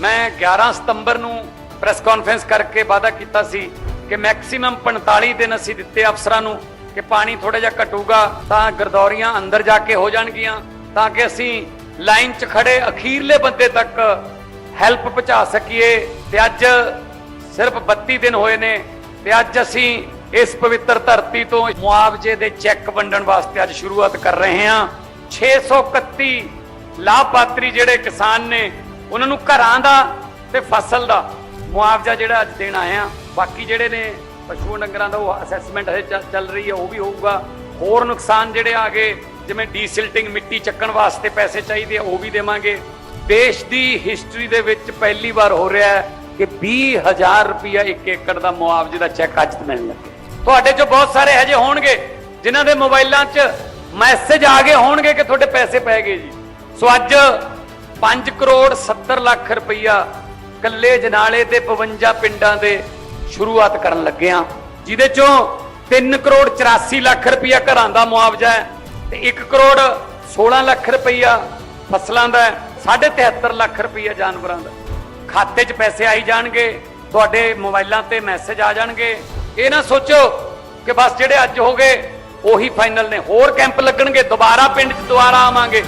ਮੈਂ 11 ਸਤੰਬਰ ਨੂੰ press conference ਕਰਕੇ ਵਾਅਦਾ ਕੀਤਾ ਸੀ ਕਿ ਮੈਕਸਿਮਮ 45 ਦਿਨ ਅਸੀਂ ਦਿੱਤੇ ਅਫਸਰਾਂ ਨੂੰ ਕਿ ਪਾਣੀ ਥੋੜਾ ਜਿਹਾ ਘਟੂਗਾ, ਤਾਂ ਗਰਦੌਰੀਆਂ ਅੰਦਰ ਜਾ ਕੇ ਹੋ ਜਾਣਗੀਆਂ, ਤਾਂ ਕਿ ਅਸੀਂ ਲਾਈਨ 'ਚ ਖੜੇ ਅਖੀਰਲੇ ਬੰਦੇ ਤੱਕ ਹੈਲਪ ਪਹੁੰਚਾ ਸਕੀਏ। ਤੇ ਅੱਜ ਸਿਰਫ 32 ਦਿਨ ਹੋਏ ਨੇ ਤੇ ਅੱਜ ਅਸੀਂ ਇਸ ਪਵਿੱਤਰ ਧਰਤੀ ਤੋਂ ਮੁਆਵਜ਼ੇ ਦੇ ਚੈੱਕ ਵੰਡਣ ਵਾਸਤੇ ਅੱਜ ਸ਼ੁਰੂਆਤ ਕਰ ਰਹੇ ਹਾਂ। 631 ਲਾਭਪਾਤਰੀ ਜਿਹੜੇ ਕਿਸਾਨ ਨੇ ਉਹਨਾਂ ਨੂੰ ਘਰਾਂ ਦਾ ਤੇ ਫਸਲ ਦਾ ਮੁਆਵਜ਼ਾ ਜਿਹੜਾ ਅੱਜ ਦੇਣ ਆਏ ਆ ਬਾਕੀ ਜਿਹੜੇ ਨੇ ਪਸ਼ੂ ਡੰਗਰਾਂ ਦਾ ਉਹ ਅਸੈਸਮੈਂਟ ਹਜੇ ਚੱਲ- ਰਹੀ ਹੈ, ਉਹ ਵੀ ਹੋਊਗਾ। ਹੋਰ ਨੁਕਸਾਨ ਜਿਹੜੇ ਆ ਗਏ, ਜਿਵੇਂ ਡੀਸਿਲਟਿੰਗ ਮਿੱਟੀ ਚੱਕਣ ਵਾਸਤੇ ਪੈਸੇ ਚਾਹੀਦੇ ਆ, ਉਹ ਵੀ ਦੇਵਾਂਗੇ। ਦੇਸ਼ ਦੀ ਹਿਸਟਰੀ ਦੇ ਵਿੱਚ ਪਹਿਲੀ ਵਾਰ ਹੋ ਰਿਹਾ ਹੈ ਕਿ 20000 ਰੁਪਇਆ ਇੱਕ ਏਕੜ ਦਾ ਮੁਆਵਜ਼ੇ ਦਾ ਚੈੱਕ ਅੱਜ ਮਿਲਣ ਲੱਗੇ। ਤੁਹਾਡੇ ਚੋਂ ਬਹੁਤ ਸਾਰੇ ਹਜੇ ਹੋਣਗੇ, ਜਿਨ੍ਹਾਂ ਦੇ ਮੋਬਾਈਲਾਂ 'ਚ ਮੈਸੇਜ ਆ ਗਏ ਹੋਣਗੇ ਕਿ ਤੁਹਾਡੇ ਪੈਸੇ ਪੈ ਗਏ ਜੀ। ਸੋ ਅੱਜ 5 ਕਰੋੜ 70 ਲੱਖ ਰੁਪਈਆ ਕੱਲੇ ਜਨਾਲੇ ਤੇ 52 ਪਿੰਡਾਂ ਦੇ ਸ਼ੁਰੂਆਤ ਕਰਨ ਲੱਗੇ ਆ ਜਿਹਦੇ ਚੋਂ 3 ਕਰੋੜ 84 ਲੱਖ ਰੁਪਈਆ ਘਰਾਂ ਦਾ ਮੁਆਵਜ਼ਾ ਹੈ ਤੇ 1 ਕਰੋੜ 16 ਲੱਖ ਰੁਪਈਆ ਫਸਲਾਂ ਦਾ ਹੈ 73 ਲੱਖ ਰੁਪਈਆ ਜਾਨਵਰਾਂ ਦਾ। ਖਾਤੇ 'ਚ ਪੈਸੇ ਆਈ ਜਾਣਗੇ, ਤੁਹਾਡੇ ਮੋਬਾਈਲਾਂ ਤੇ ਮੈਸੇਜ ਆ ਜਾਣਗੇ। ਇਹ ਨਾ ਸੋਚੋ ਕਿ ਬਸ ਜਿਹੜੇ ਅੱਜ ਹੋ ਗਏ, ਉਹੀ ਫਾਈਨਲ ਨੇ। ਹੋਰ ਕੈਂਪ ਲੱਗਣਗੇ, ਦੁਬਾਰਾ ਪਿੰਡ 'ਚ ਦੁਬਾਰਾ ਆਵਾਂਗੇ।